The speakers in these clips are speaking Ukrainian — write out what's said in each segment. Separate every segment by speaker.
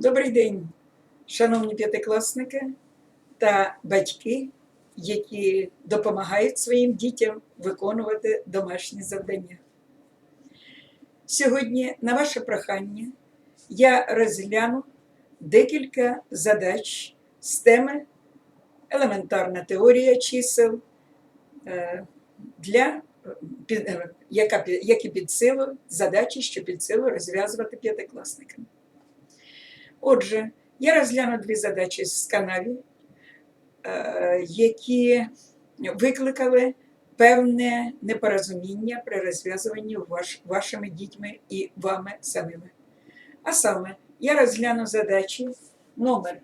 Speaker 1: Добрий день, шановні п'ятикласники та батьки, які допомагають своїм дітям виконувати домашні завдання. Сьогодні, на ваше прохання, я розгляну декілька задач з теми елементарна теорія чисел, е, для, е, яка, які під силу задачі, що під силу розв'язувати п'ятикласникам. Отже, я розгляну дві задачі з канаві, е, які викликали певне непорозуміння при розв'язуванні ваш, вашими дітьми і вами самими. А саме, я розгляну задачі номер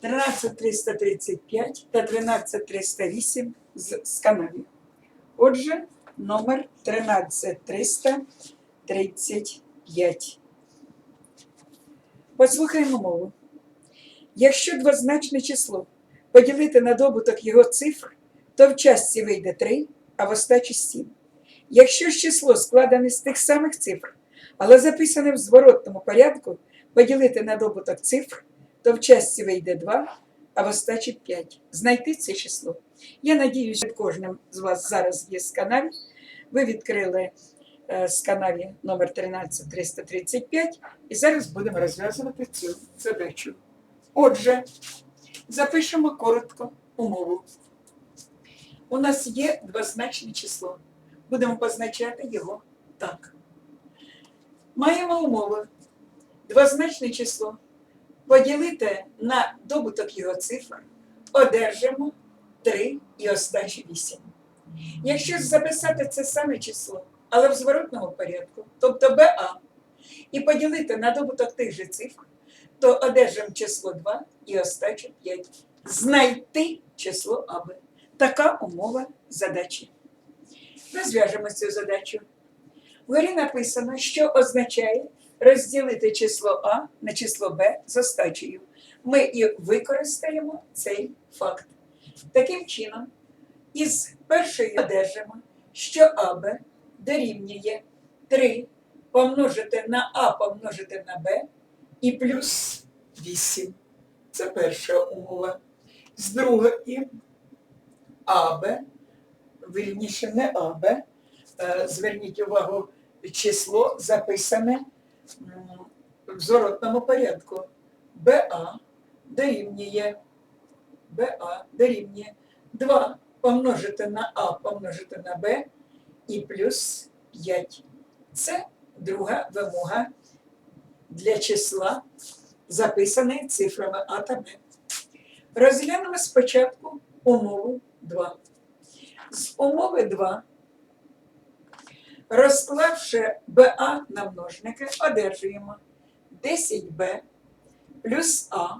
Speaker 1: 13335 та 12308 з, з канаві. Отже, номер 13335. Послухаємо мову. Якщо двозначне число поділити на добуток його цифр, то в частці вийде 3, а в остачі 7. Якщо ж число складене з тих самих цифр, але записане в зворотному порядку, поділити на добуток цифр, то в частці вийде 2, а в остачі 5. Знайти це число. Я надіюсь, що кожним з вас зараз є з. Ви відкрили з канаві номер 13335 і зараз будемо розв'язувати цю задачу. Отже, запишемо коротко умову. У нас є двозначне число. Будемо позначати його так. Маємо умову. Двозначне число поділити на добуток його цифр, одержимо 3 і остачі 8. Якщо записати це саме число, але в зворотному порядку, тобто БА, і поділити на добуток тих же цифр, то одержимо число 2 і остачу 5. Знайти число АБ. Така умова задачі. Розв'яжемо цю задачу. Вгорі написано, що означає розділити число А на число Б з остачею. Ми і використаємо цей факт. Таким чином, із першої одержимо, що АБ дорівнює 3 помножити на А помножити на Б і плюс 8. Це перша умова. З другої АБ, вірніше не АБ, е, зверніть увагу, число записане в зворотному порядку. БА дорівнює БА дорівнює 2 помножити на А помножити на Б і плюс 5. Це друга вимога для числа, записаної цифрами А та Б. Розглянемо спочатку умову 2. З умови 2, розклавши БА на множники, одержуємо 10Б плюс А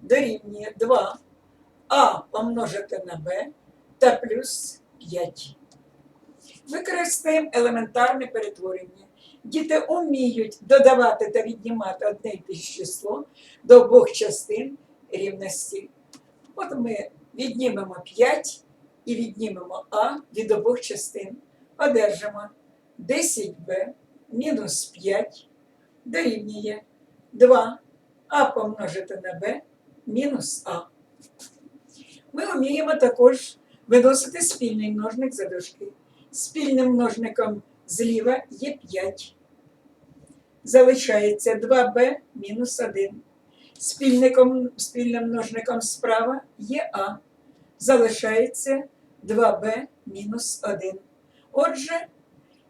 Speaker 1: дорівнює 2 А помножити на Б та плюс 5. Використаємо елементарне перетворення. Діти вміють додавати та віднімати одне й те число до обох частин рівності. От ми віднімемо 5 і віднімемо А від обох частин. Одержимо 10b мінус 5 дорівнює 2 А помножити на Б мінус А. Ми вміємо також виносити спільний множник за дужки. Спільним множником зліва є 5. Залишається 2b мінус 1. Спільником, спільним множником справа є А. Залишається 2b мінус 1. Отже,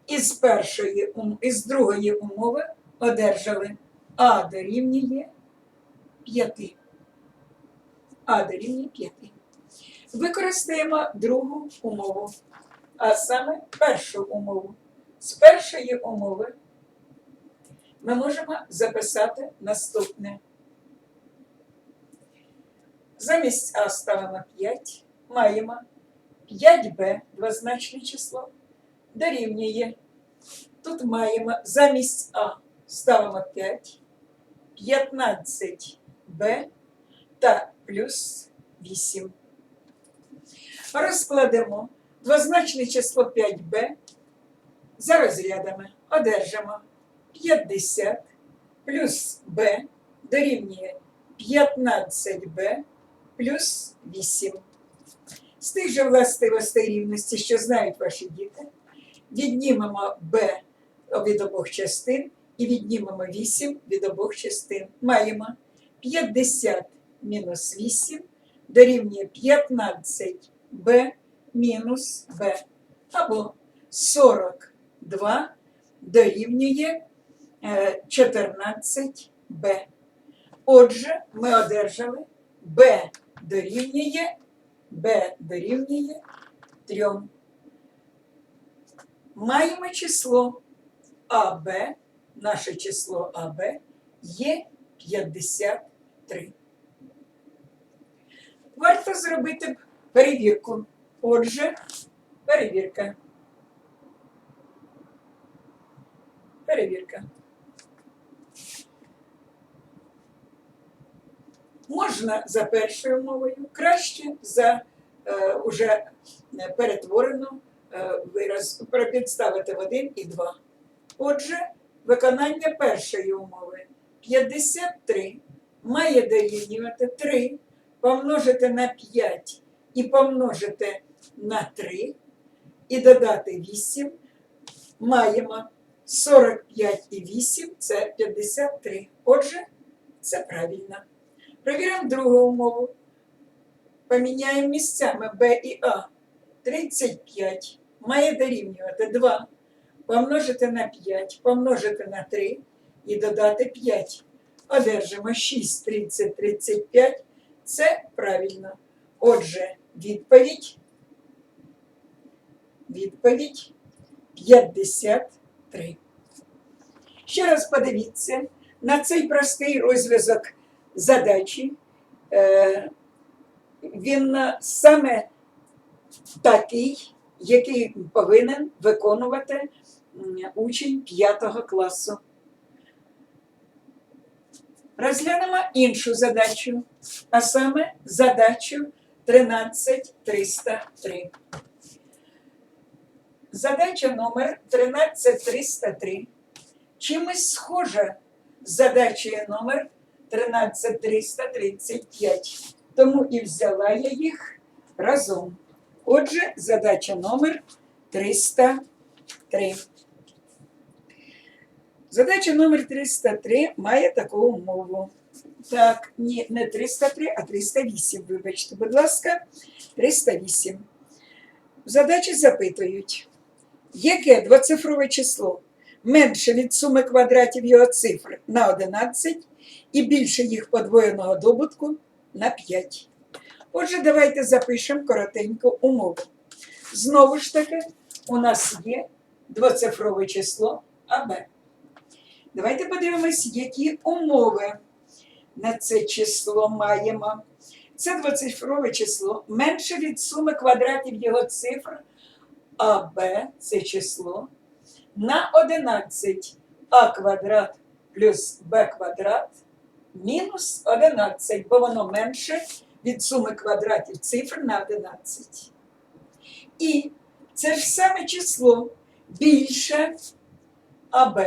Speaker 1: із першої, із другої умови одержали А дорівнює 5. А дорівнює 5. Використаємо другу умову, а саме першу умову. З першої умови ми можемо записати наступне. Замість А ставимо 5, маємо 5b, двозначне число, дорівнює. Тут маємо замість А ставимо 5, 15b та плюс 8. Розкладемо двозначне число 5b за розрядами. Одержимо 50 плюс b дорівнює 15b плюс 8. З тих же властивостей рівності, що знають ваші діти, віднімемо b від обох частин і віднімемо 8 від обох частин. Маємо 50 мінус 8 дорівнює 15b мінус b. Або 42 дорівнює е, 14b. Отже, ми одержали b дорівнює b дорівнює 3. Маємо число АБ, наше число АБ є 53. Варто зробити перевірку. Отже, перевірка. Перевірка. Можна за першою мовою, краще за е, уже е, перетворену е, вираз підставити в один і два. Отже, виконання першої умови 53 має дорівнювати 3 помножити на 5 і помножити на 3 і додати 8 маємо 45 і 8 це 53. Отже, це правильно. Провіримо другу умову. Поміняємо місцями Б і А. 35 має дорівнювати 2 помножити на 5, помножити на 3 і додати 5. Одержимо 6, 30, 35. Це правильно. Отже, відповідь. Відповідь 53. Ще раз подивіться на цей простий розв'язок задачі. Е, Він саме такий, який повинен виконувати учень 5 класу. Розглянемо іншу задачу, а саме задачу 13303. Задача номер 13303 чимось схожа з задачею номер 13335. Тому і взяла я їх разом. Отже, задача номер 303. Задача номер 303 має таку умову. Так, ні, не 303, а 308. Вибачте, будь ласка, 308. В задачі запитують, Яке двоцифрове число менше від суми квадратів його цифр на 11 і більше їх подвоєного добутку на 5. Отже, давайте запишемо коротеньку умову. Знову ж таки, у нас є двоцифрове число АБ. Давайте подивимось, які умови на це число маємо. Це двоцифрове число менше від суми квадратів його цифр, а Б це число на 11 а квадрат плюс Б квадрат мінус 11, бо воно менше від суми квадратів цифр на 11. І це ж саме число більше АБ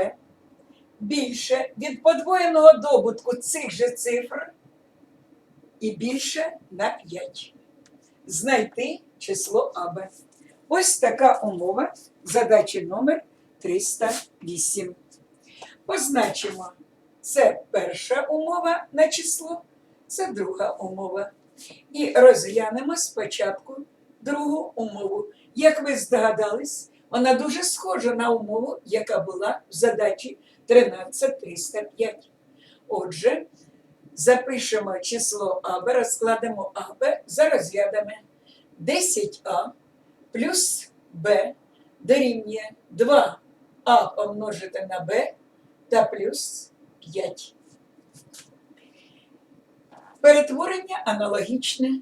Speaker 1: більше від подвоєного добутку цих же цифр і більше на 5. Знайти число АБ. Ось така умова задачі номер 308. Позначимо, це перша умова на число, це друга умова. І розглянемо спочатку другу умову. Як ви здогадались, вона дуже схожа на умову, яка була в задачі 13305. Отже, запишемо число АБ, розкладемо АБ за розрядами 10А плюс Б дорівнює 2А помножити на Б та плюс 5. Перетворення аналогічне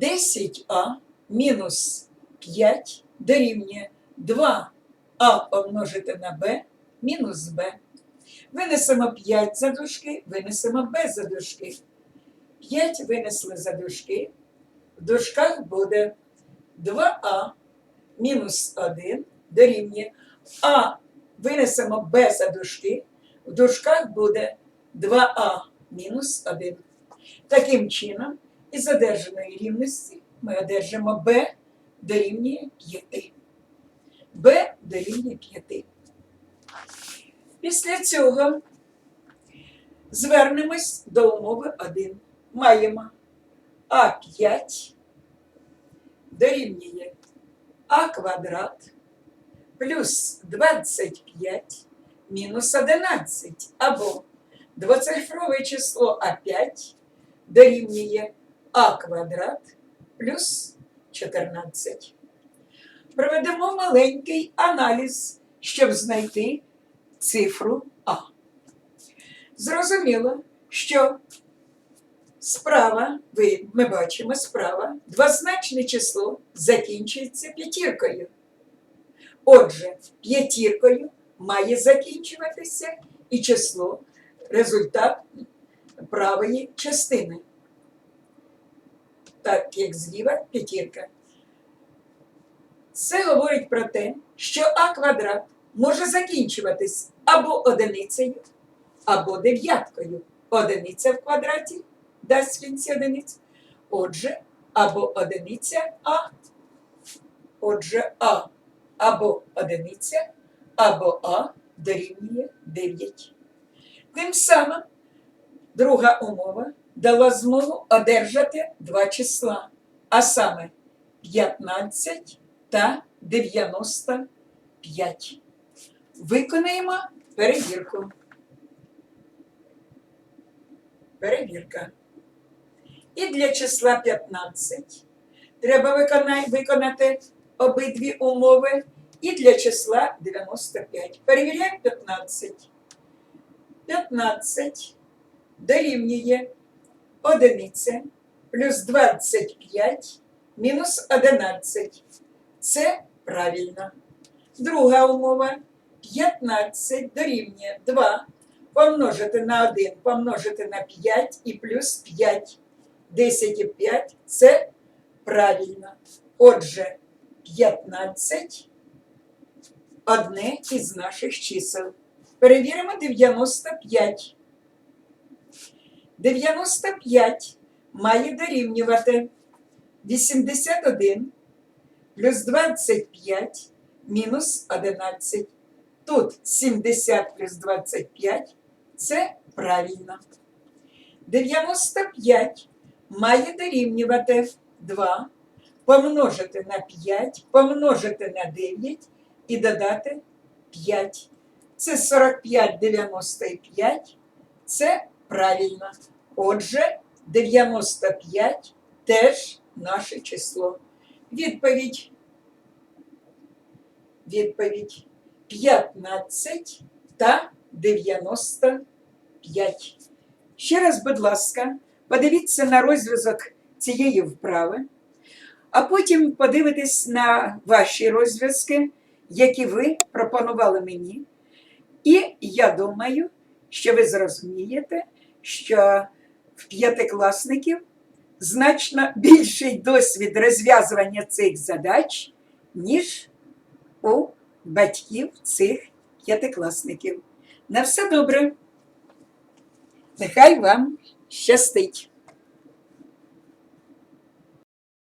Speaker 1: 10А мінус 5 дорівнює 2А помножити на Б мінус Б. Винесемо 5 за дужки, винесемо Б за дужки. 5 винесли за дужки. В дужках буде 2А мінус 1 дорівнює. А винесемо Б за дужки. В дужках буде 2А мінус 1. Таким чином, із одержаної рівності ми одержимо b дорівнює 5. b дорівнює 5. Після цього звернемось до умови 1. Маємо А5 дорівнює А квадрат плюс 25 мінус 11 або двоцифрове число А5 дорівнює А квадрат плюс 14. Проведемо маленький аналіз, щоб знайти цифру А. Зрозуміло, що справа, ви, ми бачимо справа, двозначне число закінчується п'ятіркою. Отже, п'ятіркою має закінчуватися і число, результат правої частини. Так як зліва п'ятірка. Це говорить про те, що А квадрат може закінчуватись або одиницею, або дев'яткою. Одиниця в квадраті дасть в кінці одиниць. Отже, або одиниця А. Отже, А або одиниця, або А дорівнює 9. Тим самим друга умова дала змогу одержати два числа, а саме 15 та 95. Виконаємо перевірку. Перевірка. І для числа 15 треба виконати обидві умови. І для числа 95. Перевіряємо 15. 15 дорівнює одиниця плюс 25 мінус 11. Це правильно. Друга умова 15 дорівнює 2 помножити на 1, помножити на 5 і плюс 5. 10 і 5 це правильно. Отже, 15 одне із наших чисел. Перевіримо 95. 95 має дорівнювати 81 плюс 25 мінус 11. Тут 70 плюс 25 це правильно. 95 має дорівнювати 2 помножити на 5, помножити на 9 і додати 5. Це 45 95. Це правильно. Отже, 95 теж наше число. Відповідь. Відповідь 15 та 95. Ще раз, будь ласка, подивіться на розв'язок цієї вправи, а потім подивитесь на ваші розв'язки, які ви пропонували мені. І я думаю, що ви зрозумієте, що в п'ятикласників значно більший досвід розв'язування цих задач, ніж у батьків цих п'ятикласників. На все добре. Нехай вам щастить!